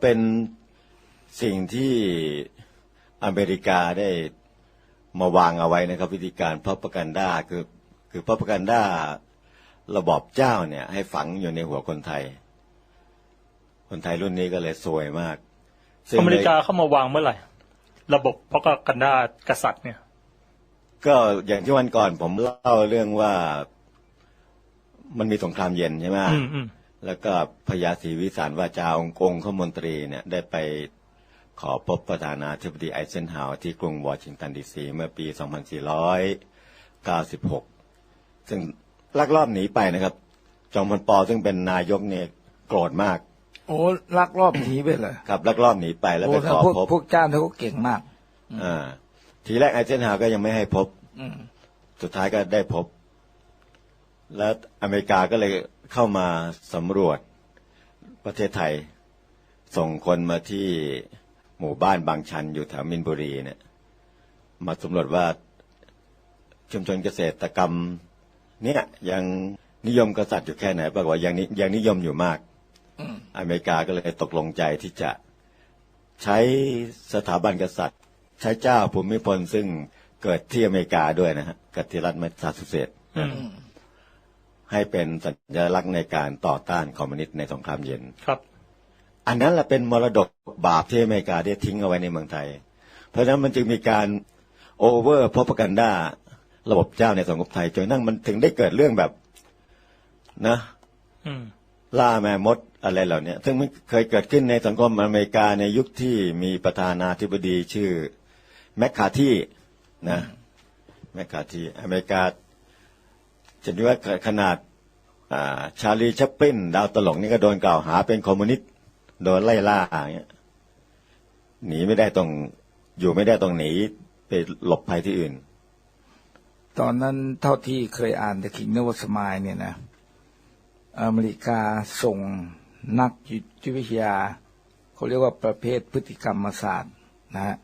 เป็นสิ่งที่อเมริกาได้มาวางเอาไว้นะครับ วิธีการพับประกันด้าคือคือพับประกันด้าระบอบเจ้าเนี่ย ให้ฝังอยู่ในหัวคนไทย คนไทยรุ่นนี้ก็เลยซวยมากซึ่งอเมริกาเข้ามาวางเมื่อไหร่ ระบบเพราะก็กันดากษัตริย์เนี่ย ก็อย่างที่วันก่อนผมเล่าเรื่องว่ามันมีสงครามเย็นใช่ไหมอืมอืม แล้วก็พญาศรีวิสารวาจาองค์องค์ขมนตรีเนี่ยได้ไปขอพบประธานาธิบดีไอเซนฮาวร์ที่กรุงวอชิงตันดีซีเมื่อปี 2496 ซึ่งลักลอบหนีไปนะครับ จอมพลปอซึ่งเป็นนายกเนี่ยโกรธมาก โอ้ลักลอบหนีไปเลยครับลักลอบหนีไปแล้วโอ้ไปถ้าขอพวกพบพวกเจ้าเขาก็เก่งมากอ่าทีแรกไอเซนฮาวร์ก็ยังไม่ให้พบอืมสุดท้ายก็ได้พบ แล้วอเมริกาก็เลย เข้ามาสำรวจประเทศไทย ส่งคนมาที่หมู่บ้านบางชันอยู่แถวมินบุรีเนี่ยมาสำรวจว่าชุมชนเกษตรกรรม เนี่ยยังนิยมกษัตริย์อยู่แค่ไหนปรากฏว่ายังนิยังนิยมอยู่มากอเมริกาก็เลยตกลงใจที่จะใช้สถาบันกษัตริย์ ใช้เจ้าภูมิพลซึ่งเกิดที่อเมริกาด้วยนะฮะเกิดที่รัฐแมสซาชูเซตส์อืม ให้เป็นสัญลักษณ์ในการต่อต้านคอมมิวนิสต์ในสงครามเย็นครับ อันนั้นแหละเป็นมรดกบาปที่อเมริกาได้ทิ้งเอาไว้ในเมืองไทย เพราะฉะนั้นมันจึงมีการโอเวอร์พ p กันดาระบบเจ้าในสังคมไทยจนนั่งมันถึงได้เกิดเรื่องแบบนะอืมล่าแม่มดอะไรเหล่านี้ซึ่งมันเคยเกิดขึ้นในสังคมอเมริกาในยุคที่มีประธานาธิบดีชื่อแมคคาที่นะแมคคาที่อเมริกา จะดูว่าขนาดาชาลีชัปปินดาวตลกนี่ก็โดนกล่าวหาเป็นคอมมิวนิสต์โดนไล่ล่าอย่างเงี้ยหนีไม่ได้ต้องอยู่ไม่ได้ต้องหนีไปหลบภัยที่อื่น ตอนนั้นเท่าที่เคยอ่าน The King Never Smile เนี่ยนะ อเมริกาส่งนักจิตวิทยา เขาเรียกว่าประเภทพฤติกรรมศาสตร์นะฮะ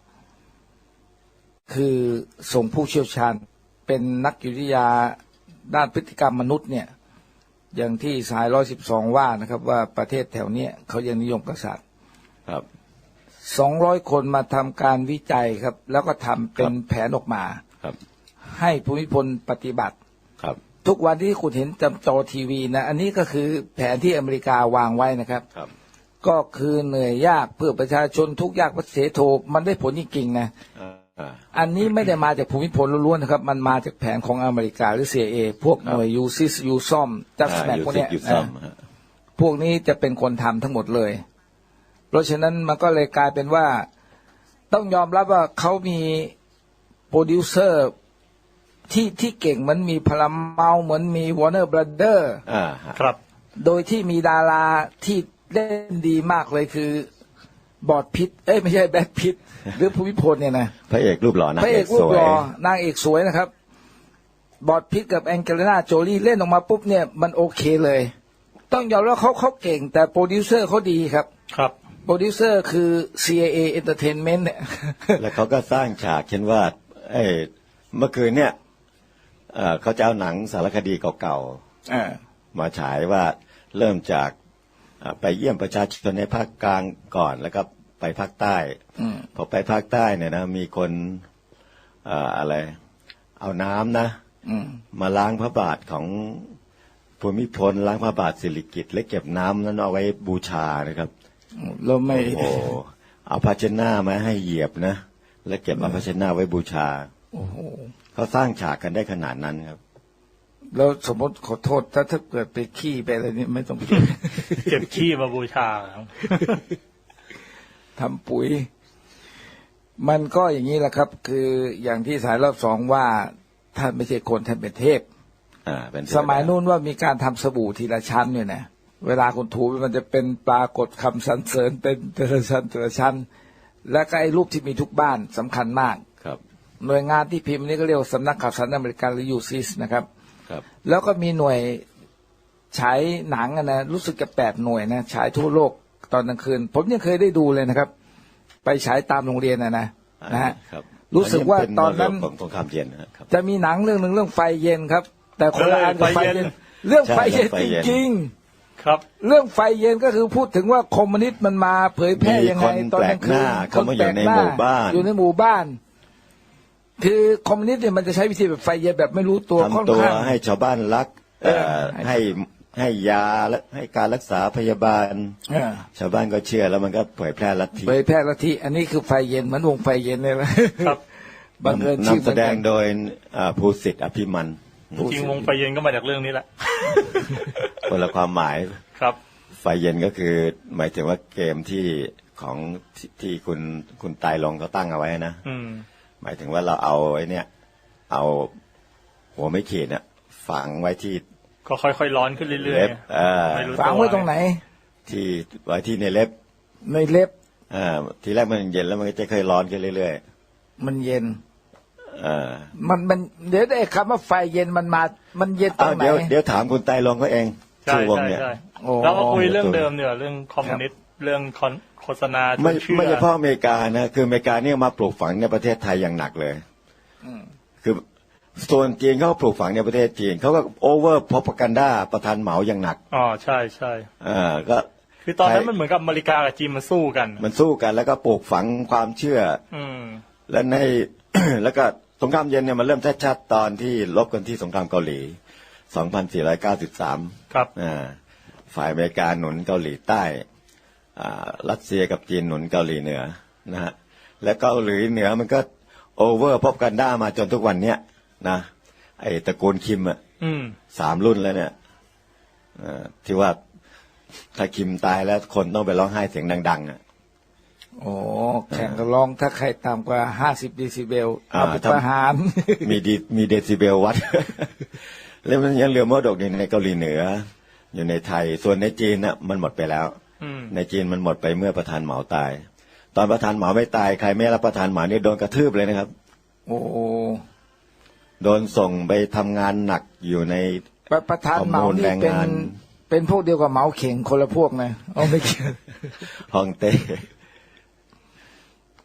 คือส่งผู้เชี่ยวชาญเป็นนักจิตวิทยา ด้านพฤติกรรมมนุษย์เนี่ย อย่างที่สายร้อยสิบสองว่านะครับ ว่าประเทศแถวเนี้ยเขายังนิยมกษัตริย์ครับสองร้อยคนมาทำการวิจัยครับ แล้วก็ทำเป็นครับแผนออกมาครับ ให้ภูมิพลปฏิบัติครับ ทุกวันที่คุณเห็นจำจอทีวีนะ อันนี้ก็คือแผนที่อเมริกาวางไว้นะครับครับ ก็คือเหนื่อยยากเพื่อประชาชนทุกยากประเสโทมันได้ผลจริงๆนะ อ่าอ่าอันนี้ไม่ได้มาจากภูมิพลล้วนๆนะครับ มันมาจากแผนของอเมริกาหรือ CIA พวกหน่วยยูซิสยูซอมจัสแมกพวกเนี้ยอยู่ซ่อมนะฮะพวกนี้จะเป็นคนทำทั้งหมดเลย เพราะฉะนั้นมันก็เลยกลายเป็นว่าต้องยอมรับว่าเขามีโปรดิวเซอร์ที่ที่เก่งเหมือนมีพลัมเมาเหมือนมีวอร์เนอร์บร d เดอร์อ่าฮะครับ โดยที่มีดาราที่เล่นดีมากเลยคือ บอดพิษเอ้ยไม่ใช่แบทพิษหรือภูมิพลเนี่ยนะพระเอกรูปหล่อนะพระเอกรูสปวยหล่อนางเอกสวยนะครับ บอดพิษกับแองเจลิน่าโจลี่เล่นออกมาปุ๊บเนี่ยมันโอเคเลย ต้องยอมรับเขาเขาเก่ง แต่โปรดิวเซอร์เขาดีครับ ครับโปรดิวเซอร์คือ CIA Entertainment เนี่ยแล้วเขาก็สร้างฉากเช่นว่าเอ้ยเมื่อคืนเนี่ยเอ่อเขาจะเอาหนังสารคดีเก่าอ่าๆมาฉายว่าเริ่มจากอ่า ไปเยี่ยมประชาชนในภาคกลางก่อนแล้วก็ไปภาคใต้อืมพอไปภาคใต้เนี่ยนะมีคนเอ่ออะไร เอาน้ำนะอืมมาล้างพระบาทของภูมิพลล้างพระบาทสิริกิติ์และเก็บน้ำนั้นเอาไว้บูชานะครับเราไม่โอ้เอาภาชนะมาให้เหยียบนะ แล้วเก็บเอาภาชนะไว้บูชาโอ้โหเขาสร้างฉากกันได้ขนาดนั้นครับ แล้วสมมติขอโทษถ้าถ้าเกิดไปขี้ไปอะไรนี่ไม่ต้องเก็บเก็บขี้มาบูชาครับทำปุ๋ย มันก็อย่างนี้แหละครับ คืออย่างที่สายรอบสองว่าท่านไม่ใช่คนท่านเป็นเทพอ่าเป็นเทวดาสมัยนู้นว่ามีการทำสบู่ทีละชั้นเนี่ยนะเวลาคุณถูมันจะเป็นปรากฏคำสรรเสริญเป็นแต่ละชั้นแต่ละชั้น และก็ไอ้รูปที่มีทุกบ้านสำคัญมาก ครับ หน่วยงานที่พิมพ์นี่ก็เรียกว่าสำนักข่าวสารอเมริกันหรือยูซิสนะครับ ครับแล้วก็มีหน่วยฉายหนังอะนะรู้สึกจะแปดหน่วยนะฉายทั่วโลกตอนกลางคืน ผมยังเคยได้ดูเลยนะครับ ไปฉายตามโรงเรียนนะนะนะฮะครับรู้สึกว่าเป็ตอนนั้นมรดกของสงครามเย็นนะครับจะมีหนังเรื่องหนึ่งเรื่องไฟเย็นครับ แต่คนละอันกับเออไฟไฟเย็เย็นนเรื่องไฟเย็นใช่จไฟเย็นริงครับ เรื่องไฟเย็นก็คือพูดถึงว่าคอมมิวนิสต์มันมาเผยแพร่ยังไงมีคนตอนกลางคืนแปลกหน้าเข้ามาอยู่ในหมู่บ้านอยู่ในหมู่บ้าน คือคอมมิวนิสต์เนี่ยมันจะใช้วิธีแบบไฟเย็นแบบไม่รู้ตัวค่อนทำตัวข้าง ให้ชาวบ้านรักเอ่อเออให้ให้ยาและให้การรักษาพยาบาล เออชาวบ้านก็เชื่อแล้วมันก็เผยแพร่ลัทธิเผยแพร่ลัทธิอันนี้คือไฟเย็นเหมือนวงไฟเย็นเลยนะครับ บังเอิญชื่อเหนำแสมือนดกังน โดยอ่าภูสิทธิ์อภิมันผู้จริงสื่อวงไฟเย็นก็มาจากเรื่องนี้แหละ คนละความหมาย ครับ ไฟเย็นก็คือหมายถึงว่าเกมที่ของที่ที่คุณคุณตายลงเขาตั้งเอาไว้นะ อืม หมายถึงว่าเราเอาไอ้เนี่ยเอาหัวไม่ขีดเนี่ยฝังไว้ที่ก็ค่อยๆร้อนขึ้นเรื่อยเล็บๆเออไม่รู้ฝังไว้ตรงไหน ที่ไว้ที่ในเล็บในเล็บเออทีแรกมันเย็นแล้วมันก็จะค่อยร้อนขึ้นเรื่อยมันเย็นๆเออมันมันเดี๋ยวไอ้คำว่าไฟเย็นมันมา มันเย็นตรอ้าวงไหนเดี๋ยวเดี๋ยวถามคุณไตรลงก็เองใช่ชื่อวงใช่เนี่ยใช่โอ้แล้วก็คุยเรื่องเดิมเนี่ยเรื่องคอมมิวนิสต์ เรื่องคอนโฆษณาชวนไม่เชื่อไม่เฉพาะอเมริกานะคืออเมริกาเนี่ยมาปลูกฝังในประเทศไทยอย่างหนักเลยอืมคือส่วนจีนเขาก็ปลูกฝังในประเทศจีนเขาก็โอเวอร์พ o ปกันดาประธานเหมาอย่างหนักอ๋อใช่ใช่เออก็คือตอนนั้นใช่มันเหมือนกับอเมริกากับจีนมันสู้กัน มันสู้กันแล้วก็ปลูกฝังความเชื่อ อืมและในแล้วก็สงครามเย็นเนี่ยมันเริ่มชัดๆตอนที่ลบกันที่สงครามเกาหลี 2493 ครับอ่าฝ่ายอเมริกาหนุนเกาหลีใต้อ่า รัสเซียกับจีนหนุนเกาหลีเหนือนะฮะและเกาหลีเหนือมันก็โอเวอร์พบกันด้ามาจนทุกวันเนี้ยนะไอ้ตระกูลคิมอะอืมสามรุ่นแล้วเนี่ยเอ่อที่ว่าถ้าคิมตายแล้วคนต้องไปร้องไห้เสียงดัง ๆอะโอ้แข่งกันร้องถ้าใครต่ำกว่าห้าสิบเดซิเบลอ่าเอาไปถ้าประหารมีดีมีเดซิเบลวัด แล้วมันยังเหลือมรดกอยู่ในเกาหลีเหนือ อยู่ในไทยส่วนในจีนน่ะ มันหมดไปแล้วอืม ในจีนมันหมดไปเมื่อประธานเหมาตาย ตอนประธานเหมาไม่ตายใครไม่รับประธานเหมานี่โดนกระทืบเลยนะครับ โอ้โดนส่งไปทำงานหนักอยู่ในประประธานเหมาข้อมูลนี่แรงเป็นงานเป็นพวกเดียวกับเหมาเข่งคนละพวกนะเอาไม่เกี่ยวฮ่องเต้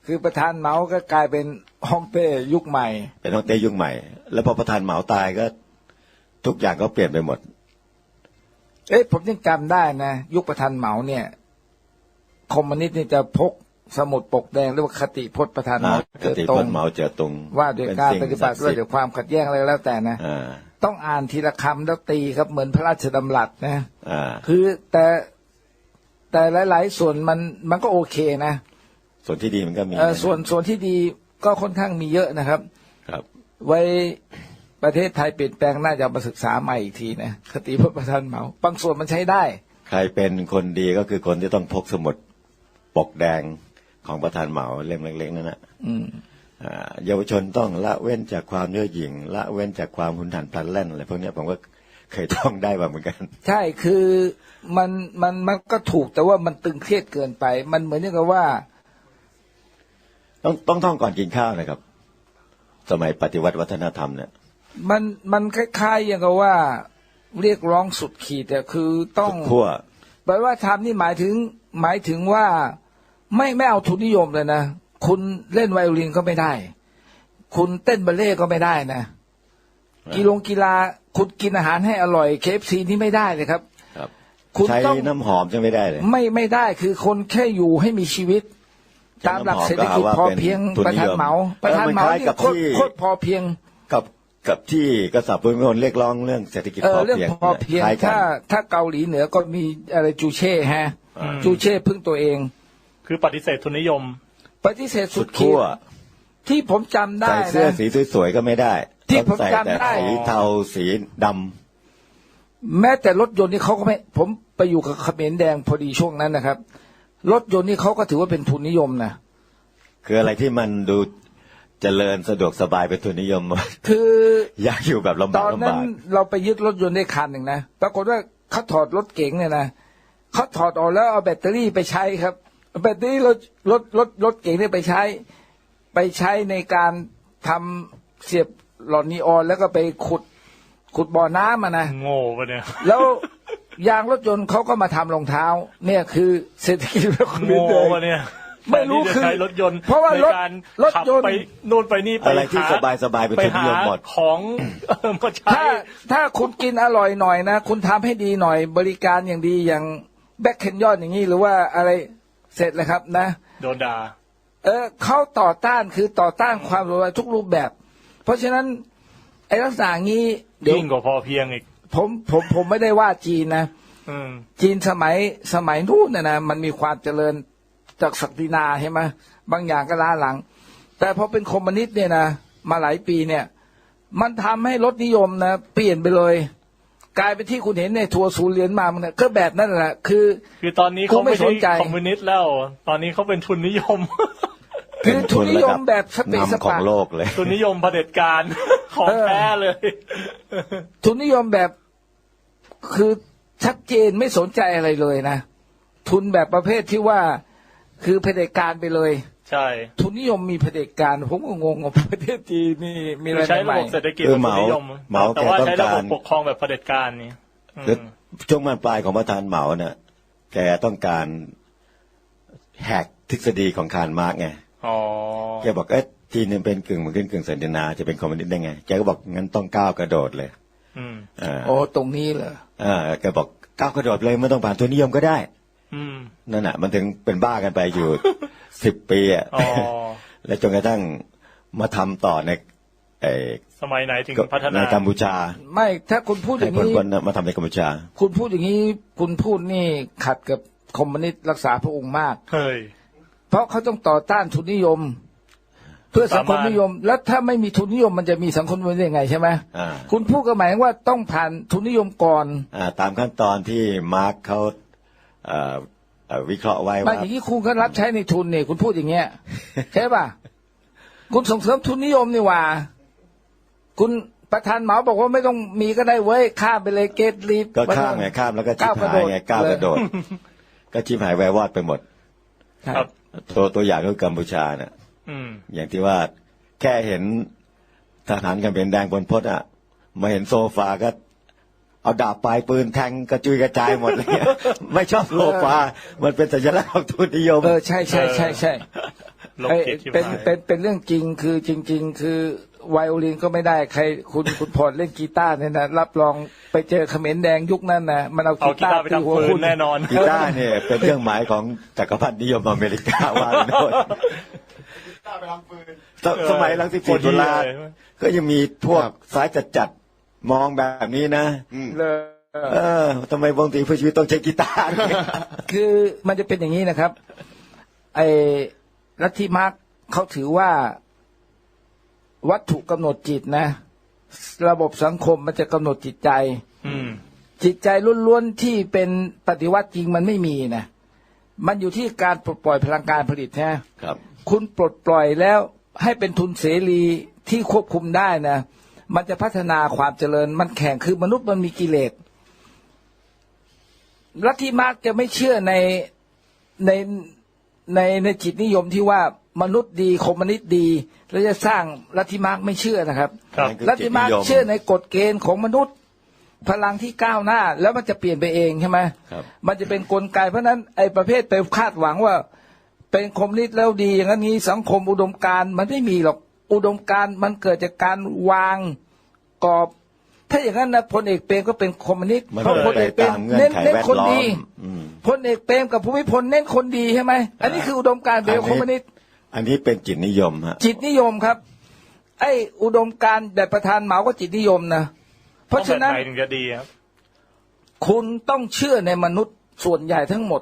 คือประธานเหมาก็กลายเป็นฮ่องเต้ยุคใหม่ เป็นฮ่องเต้ยุคใหม่ แล้วพอประธานเหมาตายก็ ทุกอย่างก็เปลี่ยนไปหมด เอ้ยผมยังจำได้นะ ยุคประธานเหมาเนี่ย คอมมิวนิสต์นี่จะพกสมุดปกแดงเรียกว่าคติพจน์ประธานเหมาอ่ากเกิดติตรพงจน์เหมาเจ๋อตุงว่าด้วยการปฏิบัติเป็นด้วยสิ่งด้วยความขัดแย้งอะไรแล้วแต่นะอ่าต้องอ่านทีละคำแล้วตีครับเหมือนพระราชดำรัสนะอ่าคือแต่แต่หลาย ๆ ส่วนมันมันก็โอเคนะ ส่วนที่ดีมันก็มีเออส่วนส่วนที่ดีก็ค่อนข้างมีเยอะนะครับ ครับ ไว้ ประเทศไทยเปลี่ยนแปลงน่าจะมาศึกษาใหม่อีกทีนะคติพจน์ประธานเหมาบางส่วนมันใช้ได้ ใครเป็นคนดีก็คือคนที่ต้องพกสมุดปกแดงของประธานเหมาเล่มเล็กๆนั่นนะอืมอ่าเยาวชนต้องละเว้นจากความเย่อหยิ่งละเว้นจากความหุนหันพลันแล่นอะไรพวกเนี้ยผมก็เคยท่องได้มาเหมือนกัน ใช่คือมันมันมันก็ถูกแต่ว่ามันตึงเครียดเกินไป มันเหมือนอย่างกับว่า ต้องต้องท่องก่อนกินข้าวนะครับ สมัยปฏิวัติวัฒนธรรมเนี่ย มันมันคล้ายๆอย่างกับว่า เรียกร้องสุดขีดแต่คือต้องขั้วแปลว่าทำนี่หมายถึงหมายถึงว่าไม่ไม่เอาทุนนิยมเลยนะคุณเล่นไวโอลินก็ไม่ได้ คุณเต้นบัลเล่ต์ก็ไม่ได้นะกีฬงกีฬาคุณกินอาหารให้อร่อยเคฟซีนี่ไม่ได้เลยครับ ครับคุณใช้ต้องน้ำหอมจะไม่ได้เลยไม่ไม่ได้คือคนแค่อยู่ให้มีชีวิตใช้ตามหลักน้ำหอมเศรษฐกิจก็หาว่าพอเพียงเป็นทุนประธานนิยมเหมาประธานเหมาเออมันคล้ายนี่กับโคตรที่โคตรพอเพียง กับกับที่กษัตริย์พุทธมณฑลเรียกร้องเรื่องเศรษฐกิจเอพออเรื่องเพียงพอเพียงคล้ายกัน ถ้าถ้าเกาหลีเหนือก็มีอะไรจูเช่ฮะ อืม จูเช่พึ่งตัวเอง คือปฏิเสธทุนนิยม ปฏิเสธสุสุดดขีขั้ดวที่ผมจำได้ใส่เสื้อนะ สีสวยๆก็ไม่ได้ที่ต้องผมใส่จำแต่ได้ สีเทาสีดำ แม้แต่รถยนต์นี่เขาก็ไม่ ผมไปอยู่กับเขมรแดงพอดีช่วงนั้นนะครับ รถยนต์นี่เขาก็ถือว่าเป็นทุนนิยมนะ คืออะไรที่มันดู เจริญสะดวกสบายเป็นทุนนิยม คืออยากอยู่แบบลำตบากอนลำนั้นบากเราไปยึดรถยนต์ได้คันหนึ่งนะปรากฏว่าเขาถอดรถเก๋งเนี่ยนะเขาถอดออกแล้วเอาแบตเตอรี่ไปใช้ครับเอาแบตเตอรี่รถรถรถรถเก๋งเนี่ยไปใช้ ไปใช้ในการทำเสียบหลอดนีออนแล้วก็ไปขุดขุดบ่อน้ำมานะ โง่ปะเนี่ย แล้วยางรถยนต์เขาก็มาทำรองเท้า เนี่ยคือเศรษฐกิจแบบคนโง่เดินปะเนี่ย ไม่รู้แทนที่จะคือใช้รถยนต์เพราะว่ารถในการรถขับยนต์ไปนู่นไปนี่ไปอะไรที่หสบายๆเป็นไปทุนนิหายมหมดของเออมาใช้ถ้าถ้าคุณกินอร่อยหน่อยนะ คุณทำให้ดีหน่อย บริการอย่างดีอย่างแบ็คเคนยอนอย่างนี้หรือว่าอะไรเสร็จเลยครับนะ โดนด่าเออเขาต่อต้านคือต่อต้านความรวยทุกรูปแบบ เพราะฉะนั้นไอ้ลักษณะงี้เดี๋ยวยิ่งกว่าพอเพียงอีกผมผมผมไม่ได้ว่าจีนนะอืมจีนสมัยสมัยนู้นนะนะมันมีความเจริญ จากศักดินาใช่ไหมบางอย่างก็ล้าหลัง แต่พอเป็นคอมมิวนิสต์เนี่ยนะมาหลายปีเนี่ย มันทำให้รถนิยมนะเปลี่ยนไปเลย กลายเป็นที่คุณเห็นในทัวร์ศูนย์เหรียญมามันนะก็แบบนั้นแหละคือ คือตอนนี้กูเขาไม่ไม่สใช่นใจคอมมิวนิสต์แล้ว ตอนนี้เขาเป็นทุนนิยมคือทุนนิยมแบบสเปซสนำของปะโลกเลยทุนนิยมเผด็จการของเออแท้เลย ทุนนิยมแบบคือชัดเจนไม่สนใจอะไรเลยนะ ทุนแบบประเภทที่ว่า คือเผด็จการไปเลย ใช่ทุนนิยมมีเผด็จการผมก็งงว่าประเทศจีนนี่มีอะไรคือใช้ใหระม่บบเศรษฐกิจคือแบบเหทุมานนิยมเหมาแต่ว่าแกต้องใช้ระบบการปกครองแบบเผด็จการนี่อืม คือช่วงมันปลายของประธานเหมาเนี่ยแกต้องการแหกทฤษฎีของคาร์ลมาร์กไง อ๋อ แกบอกเอ๊ะจีนเนี่ยเป็นกึ่งเหมือนกึ่งสันตินาจะเป็นคอมมิวนิสต์ได้ไง แกก็บอกงั้นต้องก้าวกระโดดเลยอืม อ่าโอ้ตรงนี้เหรอ อ่าแกบอกก้าวกระโดดเลยไม่ต้องผ่านทุนนิยมก็ได้ อืมนั่นน่ะมันถึงเป็นบ้ากันไปอยู่สิบปีอะอ๋อและจนกระทั่งมาทำต่อในไอ้สมัยไหนถึงพัฒในนากัมพูชา ไม่ถ้าคุณพูดอให้ย่างคนนี้คนๆมาทำในกัมพูชา คุณพูดอย่างนี้ คุณพูดนี่ขัดกับคอมมิวนิสต์รักษาพระองค์มากเฮ้ยเพราะเขาต้องต่อต้านทุนนิยม เพื่อสังคมนิยม แล้วถ้าไม่มีทุนนิยมมันจะมีสังคมนิยมได้ยังไงใช่ไหมอ่าคุณพูดก็หมายว่าต้องผ่านทุนนิยมก่อนอ่าตามขั้นตอนที่มาร์กเขาเอ่อเอ่อ วิเคราะห์ไว้มาว่าอย่างนี้คุณก็รับใช้ในทุนเนี่ยคุณพูดอย่างเงี้ยใช่ป่ะคุณส่งเสริมทุนนิยมนี่หว่า คุณประธานเหมาบอกว่าไม่ต้องมีก็ได้เว้ยข้ามไปเลยเกตลีฟก็ข้ามไงข้ามแล้วก็ชิบหายไงก้าวกระโดด ก็ชิบหายแวววอดไปหมดคครัรับบตัวตัวอย่างก็คือกัมพูชาเนี่ยอืมอย่างที่ว่าแค่เห็นทหารกันเป็นแดงบนพจน์อะ มาเห็นโซฟาก็ เอาดาบปลายปืนแทงกระจุยกระจายหมดเลยไม่ชอบโซฟามันเป็นสัญลักษณ์ของทุนนิยมเออใช่ใช่ใช่ใช่โลกเอ้ยจิตที่เป็นหายเป็นเป็นเรื่องจริงคือจริง ๆ คือไวโอลินก็ไม่ได้ใครคุณคุณพรเล่นกีตาร์เนี่ยนะรับรองไปเจอเขมรแดงยุคนั้นนะมันเอาเอากีกีตาตาร์ร์ไปตีหัวทำปืคุนณแน่นอนกีตาร์เนี่ยเป็นเครื่องหมายของจักรพรรดินิยมอเมริกาว่าไปโน่นสสมัยหลังสิบโคสี่ตรตุลาเหี้ยเลยก็ยังมีพวกสายจัดจัดๆ มองแบบนี้นะเลยเออทำไมวงดนตรีเพื่อชีวิตต้องใช้กีตาร์ด้วยคือมันจะเป็นอย่างนี้นะครับ ไอ้ลัทธิมาร์กเขาถือว่าวัตถุกำหนดจิตนะ ระบบสังคมมันจะกำหนดจิตใจอืมจิตใจล้วนๆที่เป็นปฏิวัติจริงมันไม่มีนะมันอยู่ที่การปลดปล่อยพลังการผลิตนะครับ คุณปลดปล่อยแล้วให้เป็นทุนเสรีที่ควบคุมได้นะ มันจะพัฒนาความเจริญ มันแข่งคือมนุษย์มันมีกิเลสลัทธิมาร์กจะไม่เชื่อในในในในจิตนิยมที่ว่ามนุษย์ดีคอมมิวนิสต์ดี แล้วจะสร้างลัทธิมาร์กไม่เชื่อนะครับครับคือลัทธิมาร์กจิตนิยมเชื่อในกฎเกณฑ์ของมนุษย์ พลังที่ก้าวหน้า แล้วมันจะเปลี่ยนไปเองใช่ไหมครับ มันจะเป็นนกลไกเพราะฉะนั้นไอ้ประเภทไปคาดหวังว่า เป็นคอมมิวนิสต์แล้วดี อย่างนั้นนี้สังคมอุดมการณ์มันไม่มีหรอก อุดมการณ์มันเกิดจากการวางกรอบ ถ้าอย่างนั้นนะพลเอกเปรมก็เป็นคอมมิวนิสต์มันเพราะพลไปเอกเปรมตามเงื่อนเน้นไขเน้นแวดคนล้อดีมอืมพลเอกเปรมกับภูมิพลเน้นคนดีใช่ไหมอันนี้คืออุดมการณ์แบบคอมมิวนิสต์อันนี้เป็นจิตนิยมฮะจิตนิยมครับ ไอ้อุดมการณ์แบบประธานเหมาก็จิตนิยมนะเพราะฉะนั้นต้องแบบไหถึงจะดีครับคุณต้องเชื่อในมนุษย์ส่วนใหญ่ทั้งหมด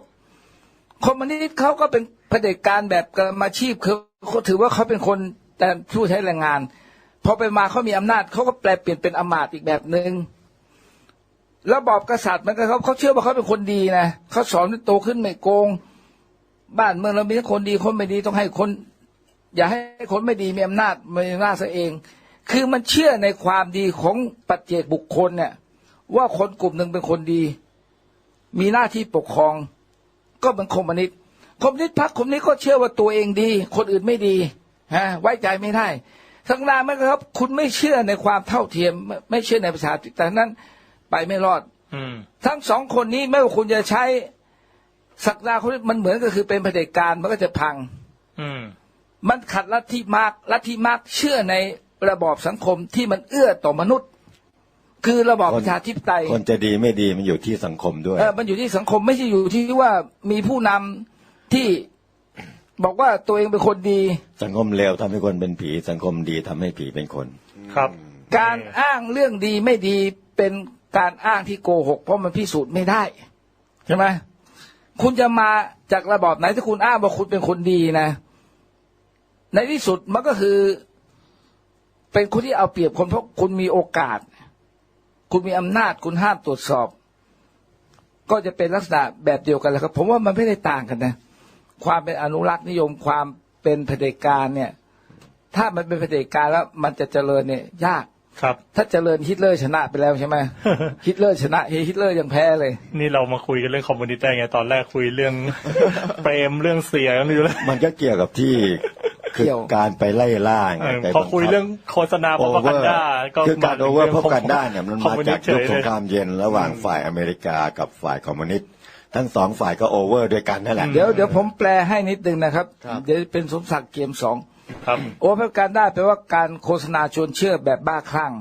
คอมมิวนิสต์เขาก็เป็นเผด็จการแบบกรรมาชีพคือเขาถือว่าเขาเป็นคน แต่ผู้ใช้แรงงานพอไปมาเขามีอำนาจเขาก็แปลเปลี่ยนเป็นอำมาตย์อีกแบบหนึ่งระบอบกษัตริย์มันก็เขาเขาเชื่อว่าเขาเป็นคนดีนะเขาสอนให้โตขึ้นไม่โกง บ้านเมืองเรามีคนดีคนไม่ดีต้องให้คน อย่าให้คนไม่ดีมีอำนาจมีอำนาจซะเอง คือมันเชื่อในความดีของปัจเจกบุคคลเนี่ย ว่าคนกลุ่มหนึ่งเป็นคนดี มีหน้าที่ปกครอง ก็เป็นคอมมิวนิสต์คอมมิวนิสต์พรรคคอมมิวนิสต์ก็เชื่อว่าตัวเองดี คนอื่นไม่ดี ฮะไว้ใจไม่ได้ทั้งนั้นไหมครับ คุณไม่เชื่อในความเท่าเทียม ไม่ไม่เชื่อในประชาธิปไตยแต่นั้น ไปไม่รอด อืมทั้งสองคนนี้ไม่ว่าคุณจะใช้ศักดาคนนี้มันเหมือนก็คือเป็นเผด็จการมันก็จะพัง อืมมันขัดลัทธิมาร์กลัทธิมาร์กเชื่อในระบอบสังคมที่มันเอื้อต่อมนุษย์ คือระบอบคนประชาธิปไตย คนจะดีไม่ดีมันอยู่ที่สังคมด้วยเออมันอยู่ที่สังคมไม่ใช่อยู่ที่ว่ามีผู้นำที่ บอกว่าตัวเองเป็นคนดี สังคมเลวทำให้คนเป็นผี สังคมดีทำให้ผีเป็นคน ครับ การอ้างเรื่องดีไม่ดีเป็นการอ้างที่โกหก เพราะมันพิสูจน์ไม่ได้ ใช่ไหมคุณจะมาจากระบอบไหนถ้าคุณอ้างว่าคุณเป็นคนดีนะ ในที่สุดมันก็คือ เป็นคนที่เอาเปรียบคนเพราะคุณมีโอกาส คุณมีอำนาจคุณห้ามตรวจสอบ ก็จะเป็นลักษณะแบบเดียวกันแหละครับ ผมว่ามันไม่ได้ต่างกันนะ ความเป็นอนุรักษ์นิยมความเป็นเผด็จการเนี่ย ถ้ามันเป็นเผด็จการแล้วมันจะเจริญเนี่ย ยากครับ ถ้าเจริญฮิตเลอร์ชนะไปแล้วใช่ไหมฮิตเลอร์ชนะฮิตเลอร์ยังแพ้เลย นี่เรามาคุยกันเรื่องคอมมูนิตี้ไงตอนแรกคุยเรื่องเปรมเรื่องเสียกันอยู่แล้วมันก็เกี่ยวกับที่คือเกี่ยวการไปไล่ล่าไงเออไปพอคุยเรื่องโฆษณาโอพเวกันอร์ด้าก็คือการโอเวอร์พบกันด้าเเนี่ยมันคอมามิวจากเฉยุคยสเลงยครามเย็นระหว่างฝ่ายอเมริกากับฝ่ายคอมมิวนิสต์ ทั้งสองฝ่ายก็โอเวอร์ด้วยกันนั่นแหละ เดี๋ยวเดี๋ยวผมแปลให้นิดนึงนะครับ ครับ เดี๋ยวเป็นสมศักดิ์เกมสองครับ โอเวอร์การได้แปลว่าการโฆษณาชวนเชื่อแบบบ้าคลั่ง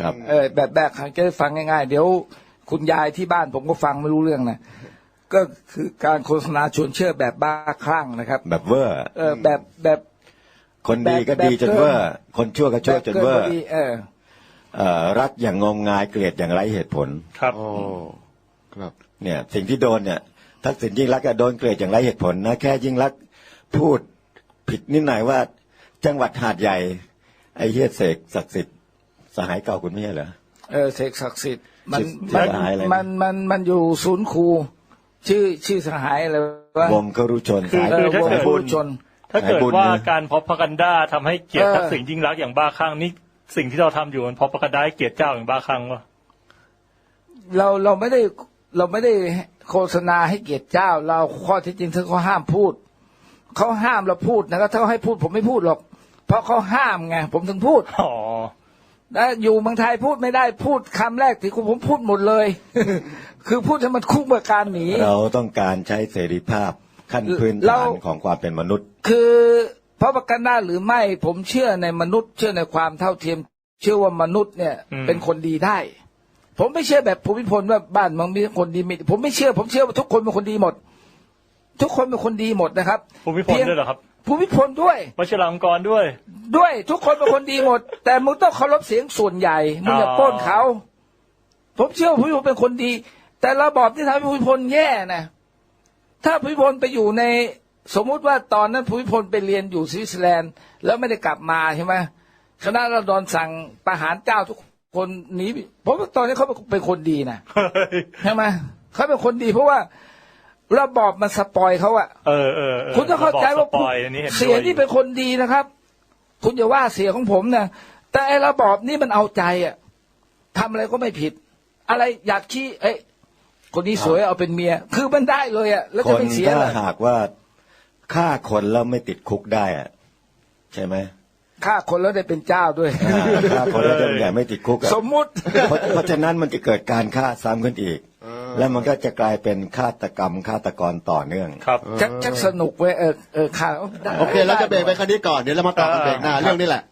ครับ เออแบบแบบจะได้ฟังง่ายๆ เดี๋ยวคุณยายที่บ้านผมก็ฟังไม่รู้เรื่องนะก็คือการโฆษณาชวนเชื่อแบบบ้าคลั่งนะครับ แบบเวอร์ เออแบบแบบคนดีก็แบบดีจนแบบเวอร์ คนชั่วก็ชั่วจนเวอแบบร์กินพดีเออ เอ่อรักอย่างงมงายเกลียดอย่างไร้เหตุผล ครับ โอ้ ครับ เนี่ยสิ่งที่โดนเนี่ยทักษิณยิ่งรักษณ์ก็โดนเกลียดอย่างไร้เหตุผลนะแค่ยิ่งรักษณ์พูดผิดนิดหน่อยว่าจังหวัดหาดใหญ่ ไอ้เฮียเสกศักดิ์สิทธิ์สหายเก่าคุณไม่ใช่เหรอ เออเสกศักดิ์สิทธิ์มันชื่อมันสหายอะไรนะ มันมันมันอยู่ศูนย์ครู ชื่อชื่อสหายอะไรวะวงครุชนคือสายเออถ้าวงเกิดครูชน ถ้าเกิดบุญว่านะการพบกันด้าทำให้เกลียดเออทักษิณยิ่งรักษณ์อย่างบ้าคลั่งนี่สิ่งที่เราทำอยู่มันพบกันด้าให้เกลียดเจ้าอย่างบ้าคลั่งวะเราเราไม่ได้ เราไม่ได้โฆษณาให้เกียรติเจ้า เราข้อที่จริงเขาห้ามพูดเขาห้ามเราพูดนะครับถ้าเขาให้พูดผมไม่พูดหรอก เพราะเขาห้ามไงผมถึงพูดอ๋อนะอยู่เมืองไทยพูดไม่ได้พูดคำแรกที่คุณผมพูดหมดเลย คือพูดให้มันคุ้มกับการหนีเราต้องการใช้เสรีภาพขั้นพื้นเราฐานของความเป็นมนุษย์ คือเพราะประกันได้หรือไม่ ผมเชื่อในมนุษย์ เชื่อในความเท่าเทียม เชื่อว่ามนุษย์เนี่ยอืมเป็นคนดีได้ ผมไม่เชื่อแบบภูมิพลว่าบ้านเมืองมีคนดีไม่ดีผมไม่เชื่อ ผมเชื่อว่าทุกคนเป็นคนดีหมด ทุกคนเป็นคนดีหมดนะครับภูมิพลด้วยเหรอครับภูมิพลด้วยวชิราลงกรณ์ด้วย ด้วยทุกคนเป็นคนดีหมด แต่มึงต้องเคารพเสียงส่วนใหญ่มึงอย่าอ๋อปล้นเขาผมเชื่อว่าภูมิพลเป็นคนดี แต่ระบอบที่ทำให้ภูมิพลแย่นะถ้าภูมิพลไปอยู่ในสมมุติว่าตอนนั้นภูมิพลไปเรียนอยู่สวิตเซอร์แลนด์ แล้วไม่ได้กลับมาใช่ไหมคณะรัฐดรสั่งประหารเจ้าทุก คนหนีผมว่าตอนนี้เขาเป็นคนดีนะใช่ไหมเขาเป็นคนดีเพราะว่าระบอบมันสปอยเขาอะเออเออออคุณต้องเข้าใจว่าระบอบสปอยอันนี้เห็นด้วยเสียนี่เป็นคนดีนะครับ คุณอย่าว่าเสียของผมนะแต่ไอ้ระบอบนี่มันเอาใจอะทำอะไรก็ไม่ผิด อะไรอยากขี้เอ้ยคนนี้สวยเอาเป็นเมีย คือมันได้เลยอะแล้วคจะนไม่เสียถ้าเลยหากว่าฆ่าคนแล้วไม่ติดคุกได้อะใช่ไหม ฆ่าคนแล้วได้เป็นเจ้าด้วยอ่าฆ่าคนแล้วจะไม่ติดคุกอะสมมุติ เพราะเพราะฉะนั้นมันจะเกิดการฆ่าซ้ำขึ้นอีก แล้วมันก็จะกลายเป็นฆาตกรรมฆาตกรต่อเนื่อง ครับ ชักชักสนุกเว้ยเออเออข่าวได้ โอเคเราจะเบรกไปคันนี้ก่อน เดี๋ยวเรามาต่อกันเบรกหน้าเรื่องนี้แหละ